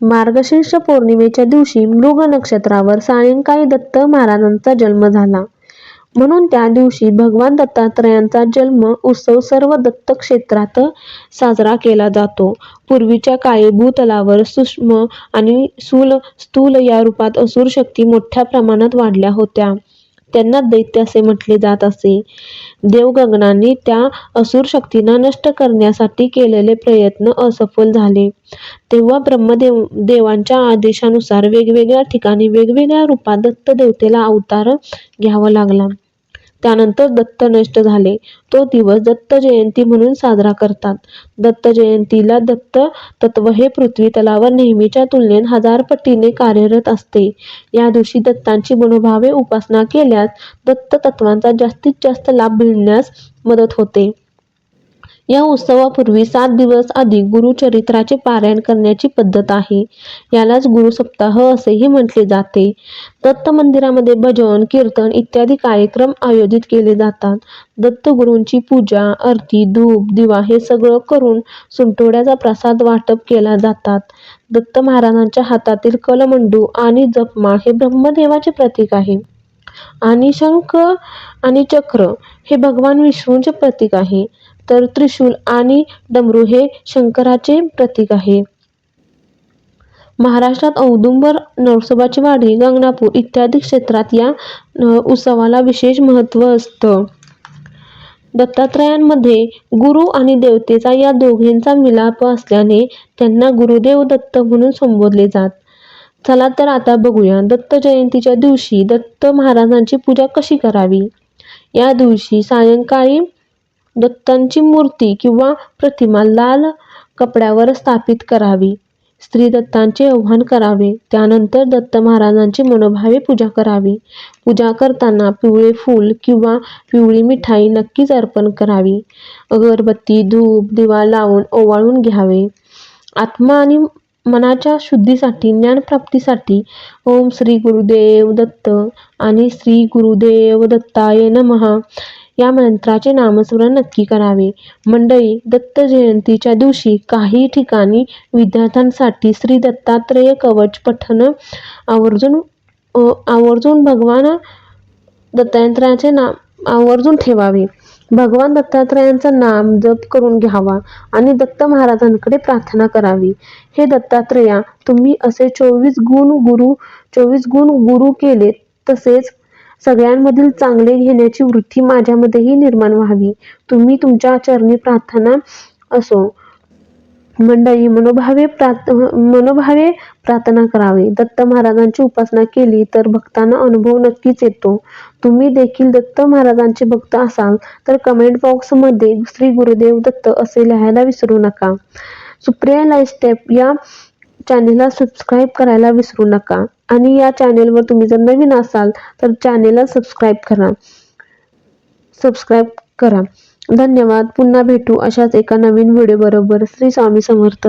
मार्गशीर्ष पौर्णिमेच्या दिवशी मृग नक्षत्रावर सायंकाळी दत्त महाराजांचा जन्म झाला. म्हणून त्या दिवशी भगवान दत्तात्रयांचा जन्म उत्सव सर्व दत्त क्षेत्रात साजरा केला जातो. पूर्वीच्या काळी भूतलावर सूक्ष्म आणि सूल स्थूल या रूपात असुर शक्ती मोठ्या प्रमाणात वाढल्या होत्या. त्यांना दैत्य असे म्हटले जात असे. देवगगनांनी त्या असुर शक्तींना नष्ट करण्यासाठी केलेले प्रयत्न असफल झाले. तेव्हा ब्रह्मदेव देवांच्या आदेशानुसार वेगवेगळ्या ठिकाणी वेगवेगळ्या रूपात दत्त देवतेला अवतार घ्यावा लागला. त्यानंतर दत्त नष्ट झाले. तो दिवस दत्त जयंती म्हणून साजरा करतात. दत्त जयंतीला दत्त तत्व हे पृथ्वी तलावर नेहमीच्या तुलनेत हजार पटीने कार्यरत असते. या दिवशी दत्तांची मनोभावे उपासना केल्यास दत्त तत्वांचा जास्तीत जास्त लाभ मिळण्यास मदत होते. या उत्सवापूर्वी सात दिवस आधी गुरुचरित्राचे पारायण करण्याची पद्धत आहे. यालाच गुरुसप्ताह असेही म्हटले जाते. दत्त मंदिरामध्ये भजन कीर्तन इत्यादी कार्यक्रम आयोजित केले जातात. दत्तगुरूंची पूजा आरती धूप दिवा हे सगळं करून सुंटोड्याचा प्रसाद वाटप केला जातात. दत्त महाराजांच्या हातातील कलमंडू आणि जपमाळ हे ब्रह्मदेवाचे प्रतीक आहे. आणि शंख आणि चक्र हे भगवान विष्णूंचे प्रतीक आहे. तर त्रिशूल आणि डमरू हे शंकराचे प्रतीक आहे. महाराष्ट्रात औदुंबर नरसोबाची वाडी गंगनापूर इत्यादी क्षेत्रात या उत्सवाला विशेष महत्त्व असतं. दत्तात्रयांमध्ये गुरु आणि देवतेचा या दोघींचा मिलाप असल्याने त्यांना गुरुदेव दत्त म्हणून संबोधले जात. चला तर आता बघूया दत्त जयंतीच्या दिवशी दत्त महाराजांची पूजा कशी करावी? या दिवशी सायंकाळी दत्तांची मूर्ती किंवा प्रतिमा लाल कपड्यावर स्थापित करावी. स्त्री दत्तांचे आव्हान करावे. त्यानंतर दत्त महाराजांची मनोभावे पूजा करावी. पूजा करताना पिवळे फूल किंवा पिवळी मिठाई नक्कीच अर्पण करावी. अगरबत्ती धूप दिवा लावून ओवाळून घ्यावे. आत्मा आणि मनाच्या शुद्धीसाठी ज्ञानप्राप्तीसाठी ओम श्री गुरुदेव दत्त आणि श्री गुरुदेव दत्ताय नमः. या मंत्राचे नामस्मरण नक्की करावे. मंडळी दत्त जयंतीच्या दिवशी काही ठिकाणी विद्यार्थ्यांसाठी श्री दत्तात्रेय कवच पठण आवर्जून आवर्जून भगवान दत्तात्रयाचे नाम आवर्जून ठेवावे. भगवान दत्तात्रयांचं नाम जप करून घ्यावा आणि दत्त महाराजांकडे प्रार्थना करावी. हे दत्तात्रया तुम्ही असे चोवीस गुण गुरु चोवीस गुण गुरु केले तसेच सगळ्यांमधील चांगले घेण्याची वृत्ती माझ्यामध्येही निर्माण व्हावी. तुम्ही तुमच्या चरणी प्रार्थना असो. मंडळी मनोभावे प्रार्थ मनोभावे प्रार्थना करावे. दत्त महाराजांची उपासना केली तर भक्तांना अनुभव नक्कीच येतो. तुम्ही देखील दत्त महाराजांचे भक्त असाल तर कमेंट बॉक्समध्ये श्री गुरुदेव दत्त असे लिहायला विसरू नका. सुप्रिया लाईफ स्टेप या चॅनेलला सबस्क्राईब करायला विसरू नका. आणि या चॅनेलवर तुम्ही जर नवीन असाल तर चॅनेलला सबस्क्राईब करा. सबस्क्राईब करा. धन्यवाद. पुन्हा भेटू अशाच एका नवीन व्हिडिओ बरोबर. श्री स्वामी समर्थ.